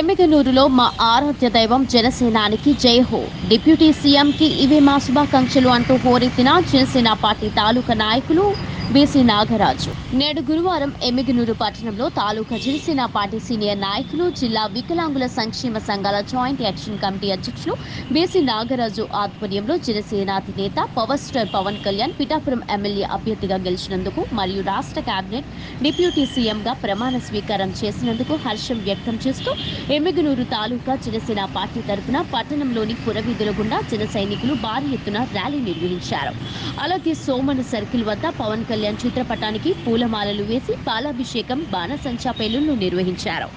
ఎమ్మిగనూరులో మా ఆరాధ్య దైవం జనసేనానికి జై హో డిప్యూటీ సీఎంకి ఇవే మా శుభాకాంక్షలు అంటూ హోరెత్తిన జనసేన పార్టీ తాలూకా నాయకులు బీసీ నాగరాజు. నేడు గురువారం ఎమ్మిగనూరు పట్టణంలో తాలూకా జనసేన పార్టీ సీనియర్ నాయకులు జిల్లా వికలాంగుల సంక్షేమ సంఘాల జాయింట్ యాక్షన్ కమిటీ అధ్యక్షులు బీసీ నాగరాజు ఆధ్వర్యంలో జనసేన అధినేత power star Pawan Kalyan Pithapuram MLA అభ్యర్థిగా గెలిచినందుకు మరియు రాష్ట్ర కేబినెట్ డిప్యూటీ సీఎంగా ప్రమాణ స్వీకారం చేసినందుకు హర్షం వ్యక్తం చేస్తూ ఎమ్మిగనూరు తాలూకా జనసేన పార్టీ తరఫున పట్టణంలోని పురవీధుల గుండా జన సైనికులు భారీ ఎత్తున ర్యాలీ నిర్వహించారు. అలాగే సోమన్ సర్కిల్ వద్ద పవన్ కళ్యాణ్ చిత్రపటానికి పూలమాలలు వేసి పాలాభిషేకం బాణసంచా పేలుళ్ళు నిర్వహించారు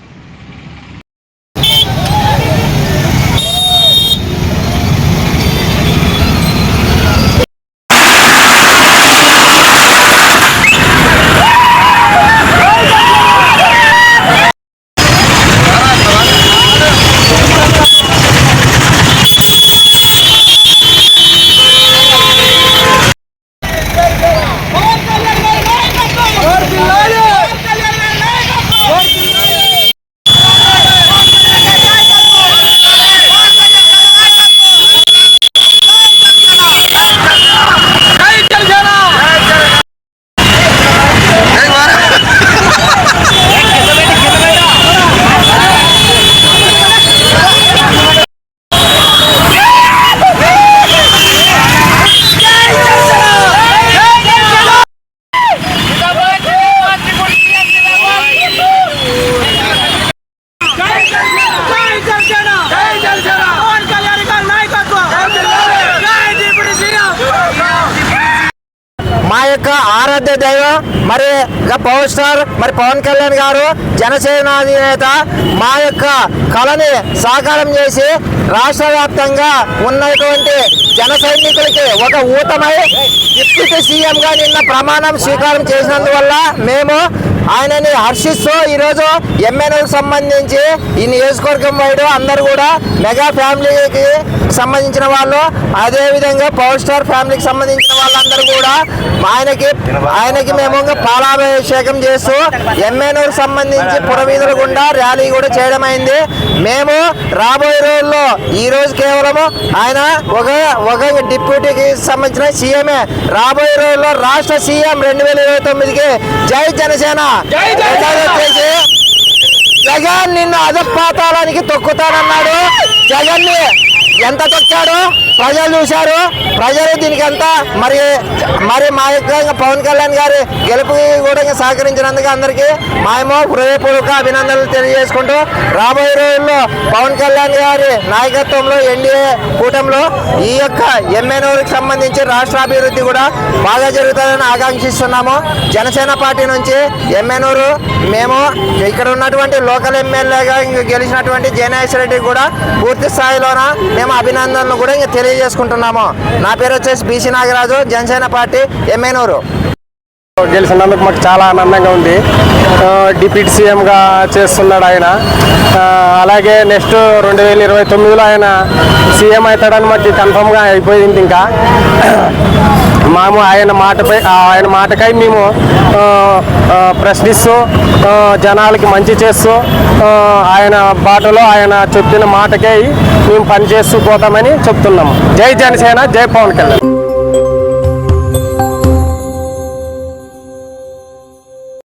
పవన్ కళ్యాణ్ గారి నాయకత్వం వర్ధిల్లాలి పవన్ కళ్యాణ్ గారి నాయకత్వం వర్ధిల్లాలి పవన్ కళ్యాణ్ గారి నాయకత్వం పవన్ కళ్యాణ్ గారి నాయకత్వం జై జనసేన జై జనసేన జై జనసేన పవన్ కళ్యాణ్ గారి నాయకత్వం జై డిప్యూటీ సీఎం మా యొక్క ఆరాధ్య దైవం మరి పవర్ స్టార్ మరి పవన్ కళ్యాణ్ గారు జనసేన అధినేత మా యొక్క కళని సాకారం చేసి రాష్ట్ర వ్యాప్తంగా ఉన్నటువంటి జన సైనికులకి ఒక ఊతమై డిప్యూటీ సీఎంగా నిన్న ప్రమాణం స్వీకారం చేసినందువల్ల మేము ఆయనని హర్షిస్తూ ఈరోజు ఎమ్మెల్యేలకు సంబంధించి ఈ నియోజకవర్గం వైడు అందరూ కూడా మెగా ఫ్యామిలీకి సంబంధించిన వాళ్ళు అదేవిధంగా పవర్ స్టార్ ఫ్యామిలీకి సంబంధించిన వాళ్ళందరూ కూడా ఆయనకి ఆయనకి మేము పాలాభిషేకం చేస్తూ ఎమ్మెల్యేలకు సంబంధించి పురవీధుల గుండా ర్యాలీ కూడా చేయడం అయింది మేము రాబోయే రోజుల్లో ఈ రోజు కేవలము ఆయన ఒక ఒక డిప్యూటీకి సంబంధించిన సీఎంఏ. రాబోయే రోజుల్లో రాష్ట్ర సీఎం రెండు వేల ఇరవై తొమ్మిదికి జై జనసేన! వచ్చేసి జగన్ నిన్ను అధపాతాళానికి తొక్కుతానన్నాడు. జగన్ ఎంత వచ్చాడు ప్రజలు చూశారు? ప్రజలు దీనికి అంతా మరి మరి మా యొక్క పవన్ కళ్యాణ్ గారి గెలుపు కూడా సహకరించినందుకు అందరికీ మేము హృదయపూర్వక అభినందనలు తెలియజేసుకుంటూ రాబోయే రోజుల్లో పవన్ కళ్యాణ్ గారి నాయకత్వంలో ఎన్డీఏ కూటమిలో ఈ యొక్క ఎంఎన్ఓకి సంబంధించి రాష్ట్ర అభివృద్ధి కూడా బాగా జరుగుతుందని ఆకాంక్షిస్తున్నాము. జనసేన పార్టీ నుంచి ఎమ్మెనూరు మేము ఇక్కడ ఉన్నటువంటి లోకల్ ఎమ్మెల్యేగా గెలిచినటువంటి జయనాయస్ రెడ్డి కూడా పూర్తి స్థాయిలోన మేము అభినందనలు కూడా ఇంకా తెలియజేసుకుంటున్నాము. నా పేరు వచ్చేసి బీసీ నాగరాజు జనసేన పార్టీ ఎమ్మెనూరు. గెలిచినందుకు మాకు చాలా ఆనందంగా ఉంది. డిప్యూటీ సీఎంగా చేస్తున్నాడు ఆయన. అలాగే నెక్స్ట్ రెండు వేల ఇరవై తొమ్మిదిలో ఆయన సీఎం అవుతాడని మాకు కన్ఫర్మ్గా అయిపోయింది ఇంకా. మేము ఆయన మాటపై ఆయన మాటకై మేము ప్రశ్నిస్తూ జనాలకి మంచి చేస్తూ ఆయన బాటలో ఆయన చెప్పిన మాటకై మేము పనిచేస్తూ పోతామని చెప్తున్నాము. జై జనసేన జై పవన్ కళ్యాణ్.